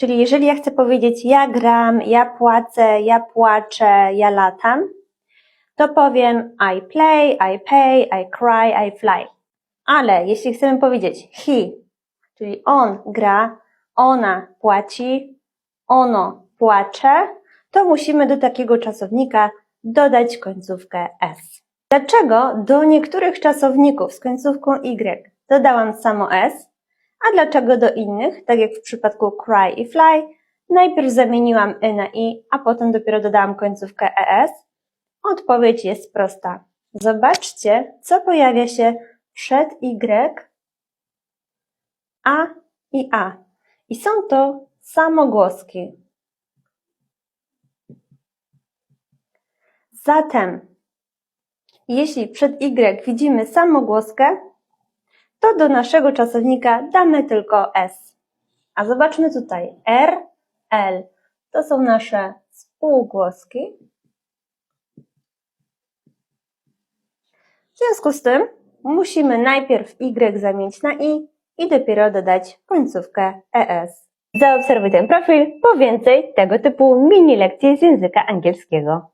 Czyli jeżeli ja chcę powiedzieć ja gram, ja płacę, ja płaczę, ja latam, to powiem I play, I pay, I cry, I fly. Ale jeśli chcemy powiedzieć he, czyli on gra, ona płaci, ono płacze, to musimy do takiego czasownika dodać końcówkę s. Dlaczego do niektórych czasowników z końcówką y dodałam samo s, a dlaczego do innych, tak jak w przypadku cry i fly, najpierw zamieniłam y na i, a potem dopiero dodałam końcówkę es? Odpowiedź jest prosta. Zobaczcie, co pojawia się przed y, a i a. I są to samogłoski. Zatem, jeśli przed y widzimy samogłoskę, to do naszego czasownika damy tylko s. A zobaczmy tutaj r, l. To są nasze spółgłoski. W związku z tym musimy najpierw y zamienić na i i dopiero dodać końcówkę es. Zaobserwuj ten profil po więcej tego typu mini lekcji z języka angielskiego.